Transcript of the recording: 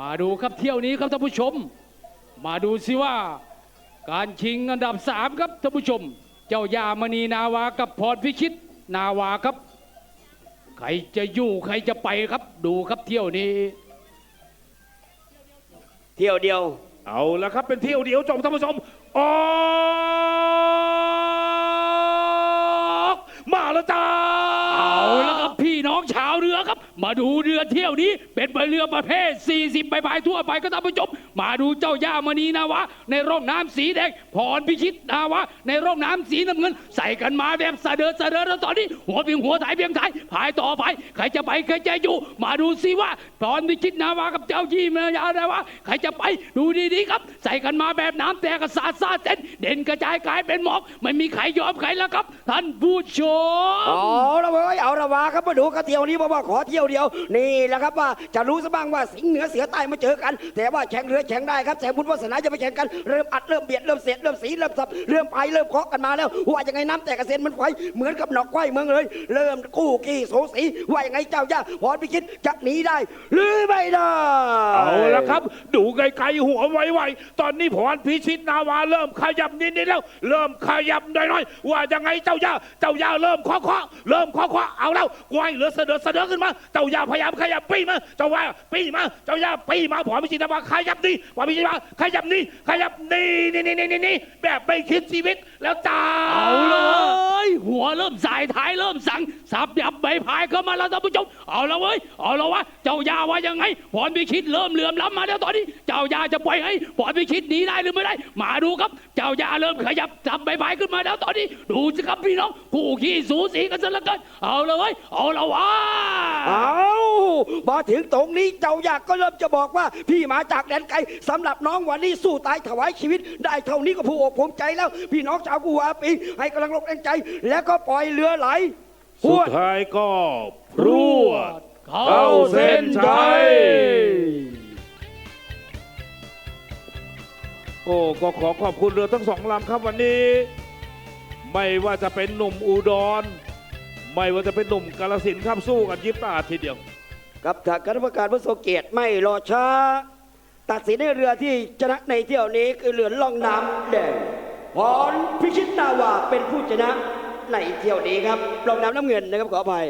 มาดูครับเที่ยวนี้ครับท่านผู้ชม มาดูสิว่า การชิงอันดับสามครับท่านผู้ชม เจ้ายามณีนาวากับพรพิชิตนาวาครับ ใครจะอยู่ใครจะไปครับ ดูครับเที่ยวนี้ เที่ยวเดียว เอาละครับเป็นเที่ยวเดียวจบท่านผู้ชมออกมาแล้วจ้าเอาแล้วครับพี่น้องชาวเรือครับ มาดูเรือเที่ยวนี้ เป็นเรือประเภท 40ใบพายทั่วไปก็ท่านผู้ชมมาดูเจ้าย่ามณีนาวะ ในร่องน้ำสีแดงพรพิชิตนาวะ ในร่องน้ำสีน้ำเงิน ใส่กันมาแบบสะเดิสะเดิแล้วตอนนี้ หัวเพียงหัวถ่ายเพียงถ่ายพายต่อไปใครจะไปใครจะอยู่ มาดูสิว่าพรพิชิตนาวะกับเจ้ายี่มายานาวะใครจะไปดูดีๆครับ ใส่กันมาแบบน้ำแตกกระสาซาเส้นเด่นกระจายกลายเป็นหมอกไม่มีใครยอมใครแล้วครับ ท่านผู้ชมเอาละเว้ยเอาละวาครับมาดูกันเที่ยวนี้บอกว่าขอเที่ยวเดียว นี่แหละครับว่าจะรู้ซะบ้างว่าสิงห์เหนือเสือใต้มาเจอกัน แต่ว่าแข่งเรือแข่งได้ครับแสงบุญวาสนาจะไปแข่งกันเริ่มอัดเริ่มเบียดเริ่มเสียดเริ่มสีเริ่มสับเริ่มไปเริ่มเคาะกันมาแล้วว่ายังไงน้ำแตกกระเซ็นมันไฟเหมือนกับหนอกไขว้เมืองเลย เริ่มกู้กี้โสสีว่ายังไงเจ้าย่าพรพิชิตจะหนีได้ หรือไม่ได้เอาละครับ ดูไกลๆหัวไวๆตอนนี้พรพิชิตนาวาเริ่มขยับนิดๆแล้ว เริ่มขยับน้อยๆว่ายังไงเจ้าย่าเจ้าย่าเริ่มเคาะๆเริ่มเคาะๆเอาแล้วกวายเหลือเสดอเสดอขึ้นมาจ้าย่าพยายามขยับปีมาเจ้าว่าปีมาเจ้าย่าปีมาพรพิชิตนาวาขยับนี่พรพิชิตนาวาขยับนี่ขยับนี่นี่นี่นี่นี่แบบไม่คิดชีวิตแล้วจ้าเอาเลย ริ่มสายท้ายเริ่มสั่งสับยับใบพายเข้ามาแล้วท่านผู้ชมเอาละเว้ยเอาละวะเจ้ายาว่ายังไงพรพิชิตเริ่มเหลื่อมล้ำมาแล้วตอนนี้ เจ้ายาจะปล่อยให้พรพิชิตหนีได้หรือไม่ได้ มาดูครับ เจ้ายาเริ่มขยับสับใบพายขึ้นมาแล้วตอนนี้ ดูสิครับพี่น้องคู่ขี้สูสีกันซะเหลือเกินเอาละเว้ยเอาละวะเอา มาถึงตรงนี้เจ้าอยากก็เริ่มจะบอกว่า พี่มาจากแดนไกลสำหรับน้องวันนี้สู้ตายถวายชีวิต ได้เท่านี้ก็ผูกอกภูมิใจแล้ว พี่น้องชาวกูวาปีให้กำลังลงแรงใจ แล้วก็ปล่อยเรือไหลสุดท้ายก็พรวดเข้าเส้นชัยโอ้ก็ขอขอบคุณเรือทั้งสองลำครับวันนี้ ไม่ว่าจะเป็นหนุ่มอุดร ไม่ว่าจะเป็นหนุ่มกาลสินครับสู้กันยิบตาทีเดียว กับทางคณะกรรมการผู้ทรงเกียรติไม่รอช้า ตัดสินให้เรือที่ชนะในเที่ยวนี้คือเรือล่องน้ำแดงพรพิชิตนาวาเป็นผู้ชนะในเที่ยวนี้ครับล่องน้ำน้ำเงินนะครับขออภัย